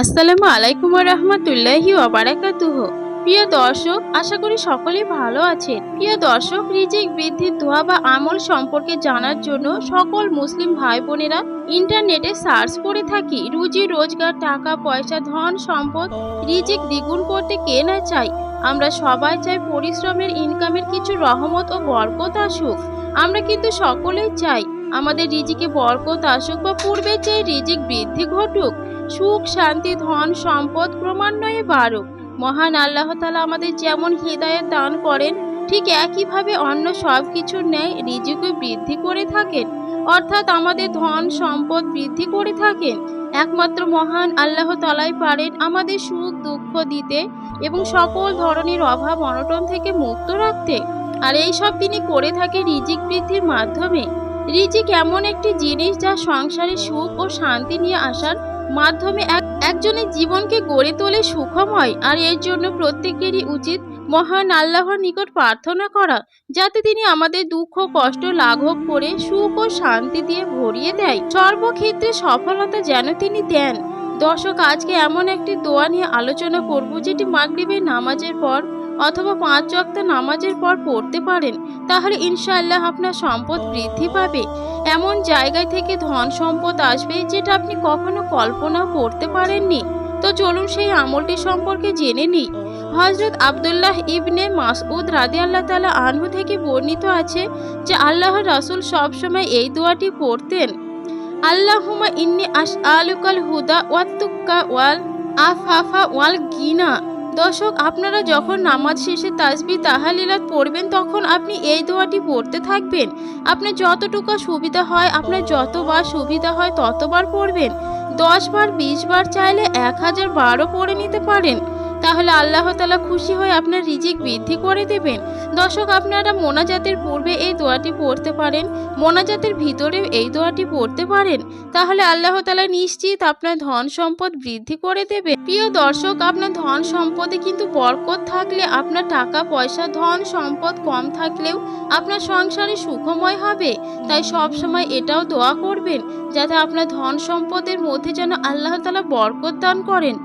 আসসালামু আলাইকুম রহমতুল্লাহি ওবারাকাতুহ প্রিয় দর্শক, আশা করি সকলেই ভালো আছেন। প্রিয় দর্শক, রিজিক বৃদ্ধির দোয়া বা আমল সম্পর্কে জানার জন্য সকল মুসলিম ভাই বোনেরা ইন্টারনেটে সার্চ করে থাকি, রুজি, রোজগার, টাকা, পয়সা, ধন, সম্পদ, রিজিক দ্বিগুণ করতে কে না চাই আমরা সবাই চাই পরিশ্রমের ইনকামের কিছু রহমত ও বরকত আসুক। আমরা কিন্তু সকলেই চাই আমাদের রিজিকে বরকত আসুক বা পূর্বে চাই রিজিক বৃদ্ধি ঘটুক। সুখ, শান্তি, ধন, সম্পদ ক্রমান্বয়ে বাড়ুক মহান আল্লাহ তালা আমাদের যেমন হৃদয়ের দান করেন, ঠিক একইভাবে অন্য সব কিছুর ন্যায় রিজিকও বৃদ্ধি করে থাকেন। অর্থাৎ আমাদের ধন, সম্পদ বৃদ্ধি করে থাকেন। একমাত্র মহান আল্লাহ তালাই পারেন আমাদের সুখ, দুঃখ দিতে এবং সকল ধরনের অভাব অনটন থেকে মুক্ত রাখতে। আর এই সব তিনি করে থাকে রিজিক বৃদ্ধির মাধ্যমে। রিজিক এমন একটি জিনিস যা সংসারে সুখ ও শান্তি নিয়ে আসার মাধ্যমে এক একজনের জীবনকে গড়ে তোলে সুখময়, আর এর জন্য প্রত্যেকেরই উচিত মহান আল্লাহর নিকট প্রার্থনা করা, যাতে তিনি আমাদের দুঃখ, কষ্ট, লাঘব করে সুখ ও শান্তি দিয়ে ভরিয়ে দেয়। সর্বক্ষেত্রে সফলতা যেন তিনি দেন। দর্শক, আজকে এমন একটি দোয়া নিয়ে আলোচনা করব, যেটি মাগরিবের নামাজের পর অথবা পাঁচ ওয়াক্ত নামাজের পর পড়তে পারেন, তাহলে ইনশাআল্লাহ আপনার সম্পদ বৃদ্ধি পাবে। এমন জায়গায় থেকে ধন সম্পদ আসবে যেটা আপনি কখনো কল্পনাও করতে পারেননি। তো চলুন সেই আমলটি সম্পর্কে জেনে নিই। হজরত আবদুল্লাহ ইবনে মাসউদ রাদি আল্লাহ তালা আনহু থেকে বর্ণিত আছে যে আল্লাহ রাসুল সবসময় এই দোয়াটি পড়তেন আল্লাহুমা ইন্নি আশ আলুকাল হুদা ওয়াত্তুক্কা ওয়াল আফাফা ওয়াল গিনা। দর্শক, আপনারা যখন নামাজ শেষে তাসবি তাহালিলাত পড়বেন, তখন আপনি এই দোয়াটি পড়তে থাকবেন। আপনি যতটুকু সুবিধা হয়, আপনার যতবার সুবিধা হয় ততবার পড়বেন। দশ বার, বিশ বার চাইলে এক হাজার বারও পড়ে নিতে পারেন। তাহলে আল্লাহ তালা খুশি হয়ে আপনার রিজিক বৃদ্ধি করে দেবেন। দর্শক, আপনারা মোনাজাতের পূর্বে এই দোয়াটি পড়তে পারেন, মোনাজাতের ভিতরেও এই দোয়াটি পড়তে পারেন। তাহলে আল্লাহ তালা নিশ্চিত আপনার ধন সম্পদ বৃদ্ধি করে দেবে প্রিয় দর্শক, আপনার ধন সম্পদে কিন্তু বরকত থাকলে, আপনার টাকা, পয়সা, ধন সম্পদ কম থাকলেও আপনার সংসারে সুখময় হবে। তাই সব সময় এটাও দোয়া করবেন, যাতে আপনার ধন সম্পদের মধ্যে যেন আল্লাহ তালা বরকত দান করেন।